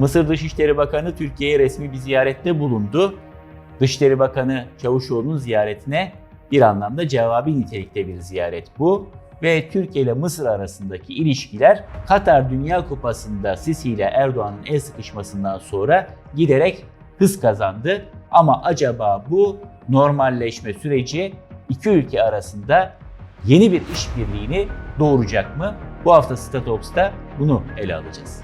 Mısır Dışişleri Bakanı Türkiye'ye resmi bir ziyarette bulundu. Dışişleri Bakanı Çavuşoğlu'nun ziyaretine bir anlamda cevabi nitelikte bir ziyaret bu. Ve Türkiye ile Mısır arasındaki ilişkiler Katar Dünya Kupası'nda Sisi ile Erdoğan'ın el sıkışmasından sonra giderek hız kazandı. Ama acaba bu normalleşme süreci iki ülke arasında yeni bir işbirliğini doğuracak mı? Bu hafta Statox'ta bunu ele alacağız.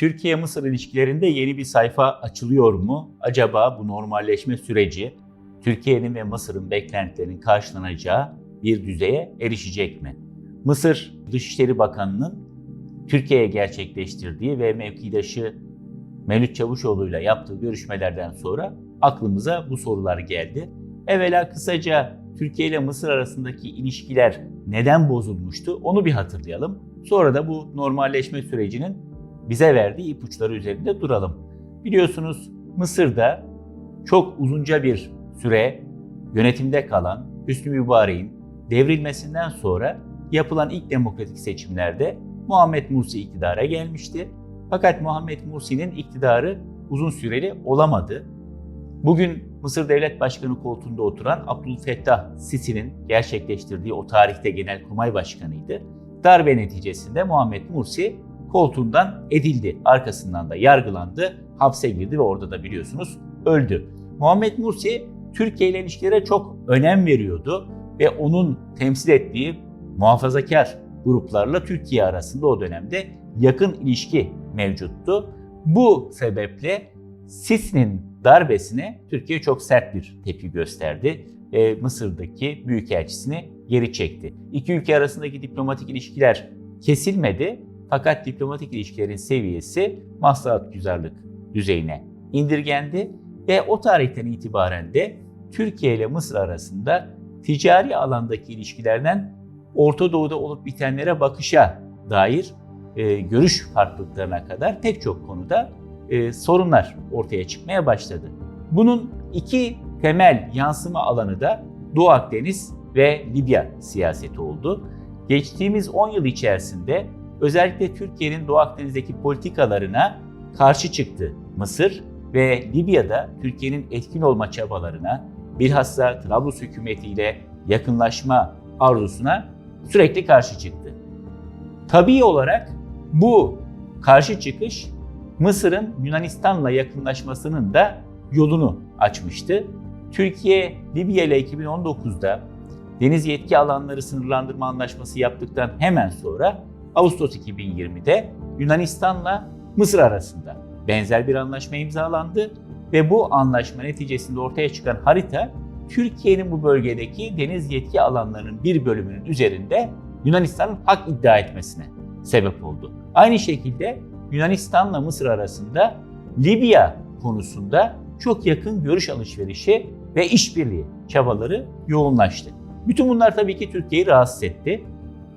Türkiye-Mısır ilişkilerinde yeni bir sayfa açılıyor mu? Acaba bu normalleşme süreci Türkiye'nin ve Mısır'ın beklentilerinin karşılanacağı bir düzeye erişecek mi? Mısır Dışişleri Bakanı'nın Türkiye'ye gerçekleştirdiği ve mevkidaşı Mevlüt Çavuşoğlu ile yaptığı görüşmelerden sonra aklımıza bu sorular geldi. Evvela kısaca Türkiye ile Mısır arasındaki ilişkiler neden bozulmuştu onu bir hatırlayalım. Sonra da bu normalleşme sürecinin bize verdiği ipuçları üzerinde duralım. Biliyorsunuz Mısır'da çok uzunca bir süre yönetimde kalan Hüsnü Mübarek'in devrilmesinden sonra yapılan ilk demokratik seçimlerde Muhammed Mursi iktidara gelmişti. Fakat Muhammed Mursi'nin iktidarı uzun süreli olamadı. Bugün Mısır Devlet Başkanı koltuğunda oturan Abdülfettah Sisi'nin gerçekleştirdiği o tarihte Genelkurmay Başkanıydı. Darbe neticesinde Muhammed Mursi koltuğundan edildi. Arkasından da yargılandı, hapse girdi ve orada da biliyorsunuz öldü. Muhammed Mursi Türkiye ile ilişkilere çok önem veriyordu ve onun temsil ettiği muhafazakar gruplarla Türkiye arasında o dönemde yakın ilişki mevcuttu. Bu sebeple Sisi'nin darbesine Türkiye çok sert bir tepki gösterdi ve Mısır'daki büyükelçisini geri çekti. İki ülke arasındaki diplomatik ilişkiler kesilmedi fakat diplomatik ilişkilerin seviyesi maslahat güzarlık düzeyine indirgendi ve o tarihten itibaren de Türkiye ile Mısır arasında ticari alandaki ilişkilerden Orta Doğu'da olup bitenlere bakışa dair e, görüş farklılıklarına kadar pek çok konuda e, sorunlar ortaya çıkmaya başladı. Bunun iki temel yansıma alanı da Doğu Akdeniz ve Libya siyaseti oldu. Geçtiğimiz 10 yıl içerisinde özellikle Türkiye'nin Doğu Akdeniz'deki politikalarına karşı çıktı Mısır ve Libya'da Türkiye'nin etkin olma çabalarına, bilhassa Trablus hükümetiyle yakınlaşma arzusuna sürekli karşı çıktı. Tabii olarak bu karşı çıkış Mısır'ın Yunanistan'la yakınlaşmasının da yolunu açmıştı. Türkiye Libya ile 2019'da deniz yetki alanları sınırlandırma anlaşması yaptıktan hemen sonra Ağustos 2020'de Yunanistan'la Mısır arasında benzer bir anlaşma imzalandı ve bu anlaşma neticesinde ortaya çıkan harita Türkiye'nin bu bölgedeki deniz yetki alanlarının bir bölümünün üzerinde Yunanistan'ın hak iddia etmesine sebep oldu. Aynı şekilde Yunanistan'la Mısır arasında Libya konusunda çok yakın görüş alışverişi ve işbirliği çabaları yoğunlaştı. Bütün bunlar tabii ki Türkiye'yi rahatsız etti.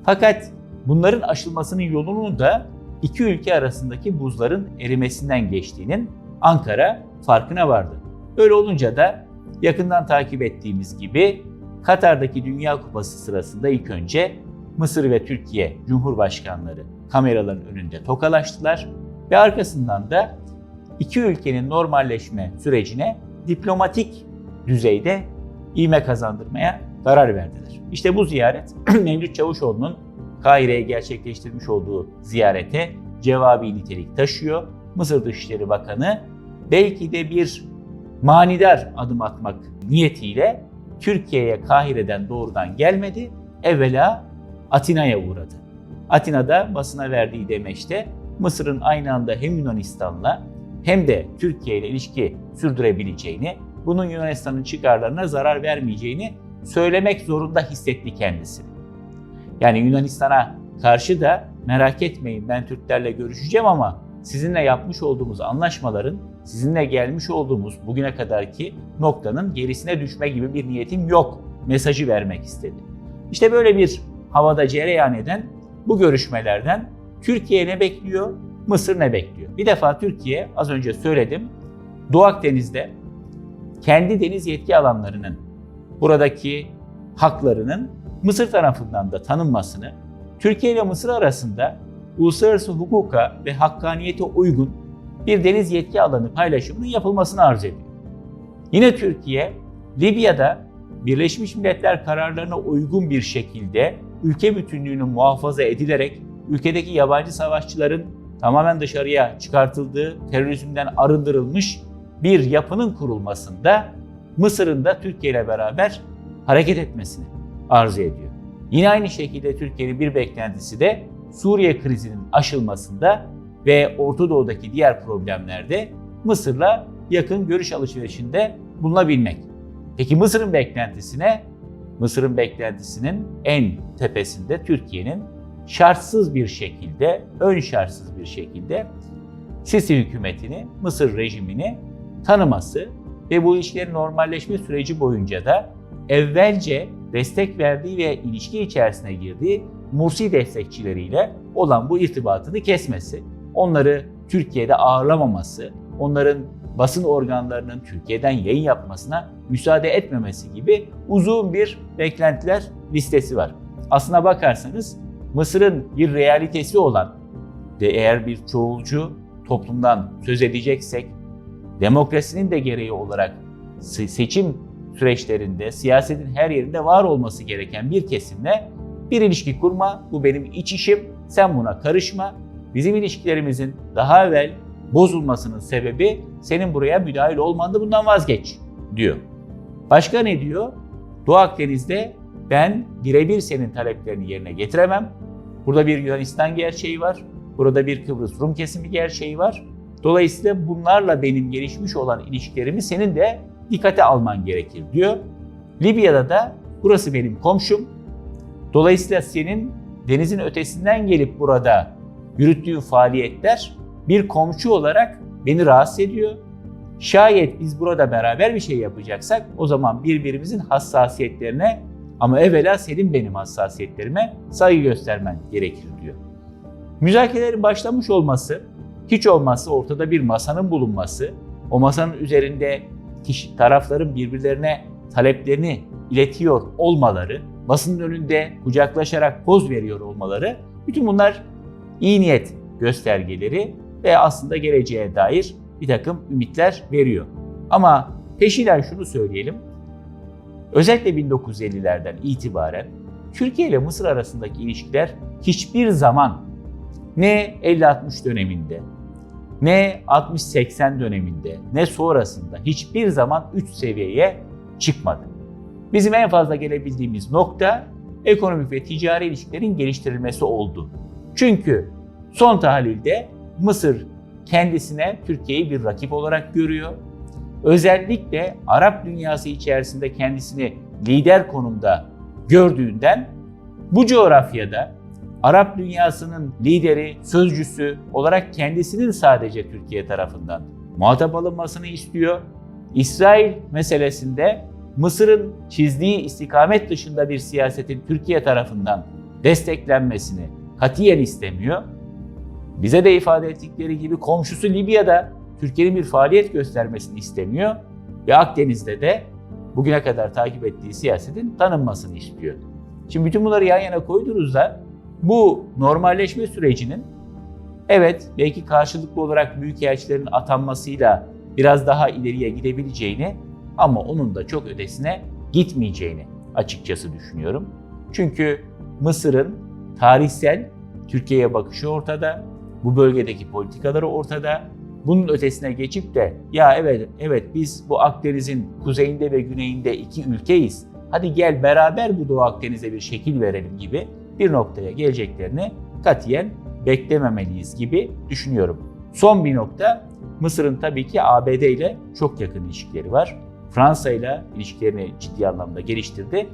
Fakat bunların aşılmasının yolunun da iki ülke arasındaki buzların erimesinden geçtiğinin Ankara farkına vardı. Öyle olunca da yakından takip ettiğimiz gibi Katar'daki Dünya Kupası sırasında ilk önce Mısır ve Türkiye Cumhurbaşkanları kameraların önünde tokalaştılar ve arkasından da iki ülkenin normalleşme sürecine diplomatik düzeyde ivme kazandırmaya karar verdiler. İşte bu ziyaret Mevlüt Çavuşoğlu'nun Kahire'ye gerçekleştirmiş olduğu ziyarete cevabi nitelik taşıyor. Mısır Dışişleri Bakanı belki de bir manidar adım atmak niyetiyle Türkiye'ye Kahire'den doğrudan gelmedi. Evvela Atina'ya uğradı. Atina'da basına verdiği demeçte Mısır'ın aynı anda hem Yunanistan'la hem de Türkiye ile ilişki sürdürebileceğini, bunun Yunanistan'ın çıkarlarına zarar vermeyeceğini söylemek zorunda hissetti kendisini. Yani Yunanistan'a karşı da merak etmeyin ben Türklerle görüşeceğim ama sizinle yapmış olduğumuz anlaşmaların, sizinle gelmiş olduğumuz bugüne kadarki noktanın gerisine düşme gibi bir niyetim yok mesajı vermek istedi. İşte böyle bir havada cereyan eden bu görüşmelerden Türkiye ne bekliyor, Mısır ne bekliyor? Bir defa Türkiye az önce söyledim Doğu Akdeniz'de kendi deniz yetki alanlarının buradaki haklarının Mısır tarafından da tanınmasını, Türkiye ve Mısır arasında uluslararası hukuka ve hakkaniyete uygun bir deniz yetki alanı paylaşımının yapılmasını arz ediyor. Yine Türkiye, Libya'da Birleşmiş Milletler kararlarına uygun bir şekilde ülke bütünlüğünün muhafaza edilerek ülkedeki yabancı savaşçıların tamamen dışarıya çıkartıldığı, terörizmden arındırılmış bir yapının kurulmasında Mısır'ın da Türkiye ile beraber hareket etmesini arzu ediyor. Yine aynı şekilde Türkiye'nin bir beklentisi de Suriye krizinin aşılmasında ve Orta Doğu'daki diğer problemlerde Mısır'la yakın görüş alışverişinde bulunabilmek. Peki Mısır'ın beklentisine? Mısır'ın beklentisinin en tepesinde Türkiye'nin şartsız bir şekilde, ön şartsız bir şekilde Sisi hükümetini, Mısır rejimini tanıması ve bu ilişkilerin normalleşme süreci boyunca da evvelce destek verdiği ve ilişki içerisine girdiği Mursi destekçileriyle olan bu irtibatını kesmesi, onları Türkiye'de ağırlamaması, onların basın organlarının Türkiye'den yayın yapmasına müsaade etmemesi gibi uzun bir beklentiler listesi var. Aslına bakarsanız Mısır'ın bir realitesi olan de eğer bir çoğulcu toplumdan söz edeceksek demokrasinin de gereği olarak seçim süreçlerinde, siyasetin her yerinde var olması gereken bir kesimle bir ilişki kurma, bu benim iç işim, sen buna karışma. Bizim ilişkilerimizin daha evvel bozulmasının sebebi senin buraya müdahil olmandı, bundan vazgeç diyor. Başka ne diyor? Doğu Akdeniz'de ben birebir senin taleplerini yerine getiremem. Burada bir Yunanistan gerçeği var. Burada bir Kıbrıs Rum kesimi gerçeği var. Dolayısıyla bunlarla benim gelişmiş olan ilişkilerimi senin de dikkate alman gerekir diyor. Libya'da da burası benim komşum. Dolayısıyla senin denizin ötesinden gelip burada yürüttüğün faaliyetler bir komşu olarak beni rahatsız ediyor. Şayet biz burada beraber bir şey yapacaksak o zaman birbirimizin hassasiyetlerine ama evvela senin benim hassasiyetlerime saygı göstermen gerekir diyor. Müzakerelerin başlamış olması, hiç olmazsa ortada bir masanın bulunması, o masanın üzerinde kişi, tarafların birbirlerine taleplerini iletiyor olmaları, basının önünde kucaklaşarak poz veriyor olmaları, bütün bunlar iyi niyet göstergeleri ve aslında geleceğe dair bir takım ümitler veriyor. Ama peşinden şunu söyleyelim. Özellikle 1950'lerden itibaren Türkiye ile Mısır arasındaki ilişkiler hiçbir zaman ne 50-60 döneminde, ne 60-80 döneminde, ne sonrasında hiçbir zaman üç seviyeye çıkmadı. Bizim en fazla gelebildiğimiz nokta ekonomik ve ticari ilişkilerin geliştirilmesi oldu. Çünkü son tahlilde Mısır kendisine Türkiye'yi bir rakip olarak görüyor. Özellikle Arap dünyası içerisinde kendisini lider konumda gördüğünden bu coğrafyada Arap dünyasının lideri, sözcüsü olarak kendisinin sadece Türkiye tarafından muhatap alınmasını istiyor. İsrail meselesinde Mısır'ın çizdiği istikamet dışında bir siyasetin Türkiye tarafından desteklenmesini katiyen istemiyor. Bize de ifade ettikleri gibi komşusu Libya'da Türkiye'nin bir faaliyet göstermesini istemiyor ve Akdeniz'de de bugüne kadar takip ettiği siyasetin tanınmasını istiyor. Şimdi bütün bunları yan yana koyduğunuzda bu normalleşme sürecinin evet belki karşılıklı olarak büyükelçilerin atanmasıyla biraz daha ileriye gidebileceğini ama onun da çok ötesine gitmeyeceğini açıkçası düşünüyorum. Çünkü Mısır'ın tarihsel Türkiye'ye bakışı ortada, bu bölgedeki politikaları ortada. Bunun ötesine geçip de ya evet evet biz bu Akdeniz'in kuzeyinde ve güneyinde iki ülkeyiz. Hadi gel beraber bu Doğu Akdeniz'e bir şekil verelim gibi bir noktaya geleceklerini katiyen beklememeliyiz gibi düşünüyorum. Son bir nokta Mısır'ın tabii ki ABD ile çok yakın ilişkileri var. Fransa ile ilişkilerini ciddi anlamda geliştirdi.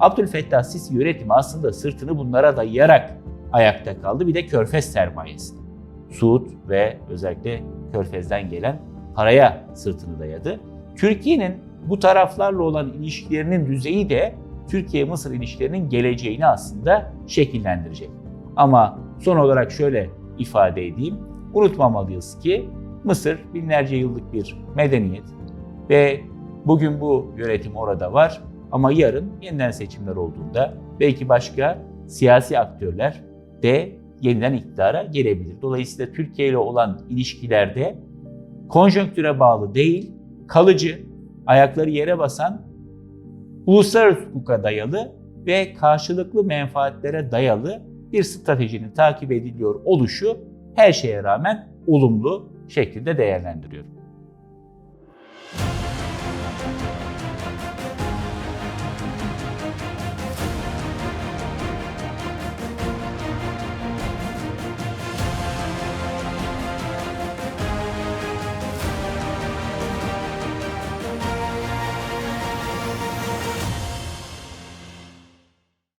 Abdülfettah Sisi yönetimi aslında sırtını bunlara dayayarak ayakta kaldı. Bir de körfez sermayesi. Suud ve özellikle körfezden gelen paraya sırtını dayadı. Türkiye'nin bu taraflarla olan ilişkilerinin düzeyi de Türkiye-Mısır ilişkilerinin geleceğini aslında şekillendirecek. Ama son olarak şöyle ifade edeyim. Unutmamalıyız ki Mısır binlerce yıllık bir medeniyet ve bugün bu yönetim orada var ama yarın yeniden seçimler olduğunda belki başka siyasi aktörler de yeniden iktidara gelebilir. Dolayısıyla Türkiye ile olan ilişkilerde konjonktüre bağlı değil, kalıcı, ayakları yere basan, uluslararası hukuka dayalı ve karşılıklı menfaatlere dayalı bir stratejinin takip ediliyor oluşu her şeye rağmen olumlu şekilde değerlendiriyorum.